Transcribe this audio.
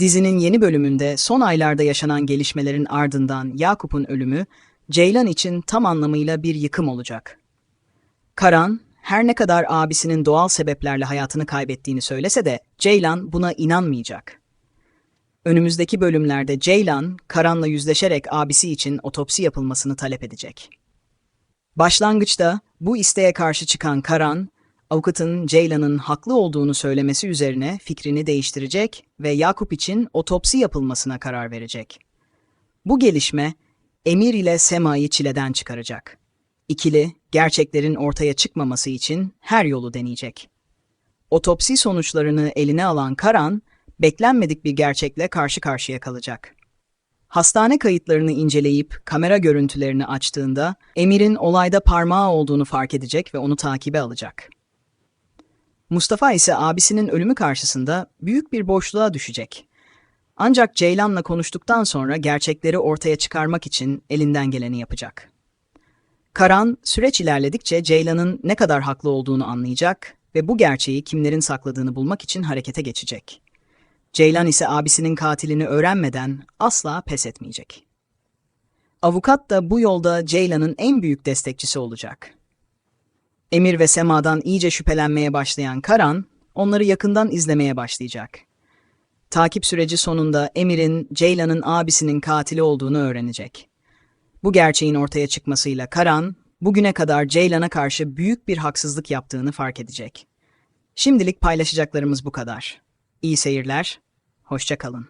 Dizinin yeni bölümünde son aylarda yaşanan gelişmelerin ardından Yakup'un ölümü Ceylan için tam anlamıyla bir yıkım olacak. Karan, her ne kadar abisinin doğal sebeplerle hayatını kaybettiğini söylese de Ceylan buna inanmayacak. Önümüzdeki bölümlerde Ceylan, Karan'la yüzleşerek abisi için otopsi yapılmasını talep edecek. Başlangıçta bu isteğe karşı çıkan Karan, avukatın Ceylan'ın haklı olduğunu söylemesi üzerine fikrini değiştirecek ve Yakup için otopsi yapılmasına karar verecek. Bu gelişme Emir ile Sema'yı çileden çıkaracak. İkili, gerçeklerin ortaya çıkmaması için her yolu deneyecek. Otopsi sonuçlarını eline alan Karan, beklenmedik bir gerçekle karşı karşıya kalacak. Hastane kayıtlarını inceleyip kamera görüntülerini açtığında Emir'in olayda parmağı olduğunu fark edecek ve onu takibe alacak. Mustafa ise abisinin ölümü karşısında büyük bir boşluğa düşecek. Ancak Ceylan'la konuştuktan sonra gerçekleri ortaya çıkarmak için elinden geleni yapacak. Karan süreç ilerledikçe Ceylan'ın ne kadar haklı olduğunu anlayacak ve bu gerçeği kimlerin sakladığını bulmak için harekete geçecek. Ceylan ise abisinin katilini öğrenmeden asla pes etmeyecek. Avukat da bu yolda Ceylan'ın en büyük destekçisi olacak. Emir ve Sema'dan iyice şüphelenmeye başlayan Karan, onları yakından izlemeye başlayacak. Takip süreci sonunda Emir'in Ceylan'ın abisinin katili olduğunu öğrenecek. Bu gerçeğin ortaya çıkmasıyla Karan, bugüne kadar Ceylan'a karşı büyük bir haksızlık yaptığını fark edecek. Şimdilik paylaşacaklarımız bu kadar. İyi seyirler, hoşça kalın.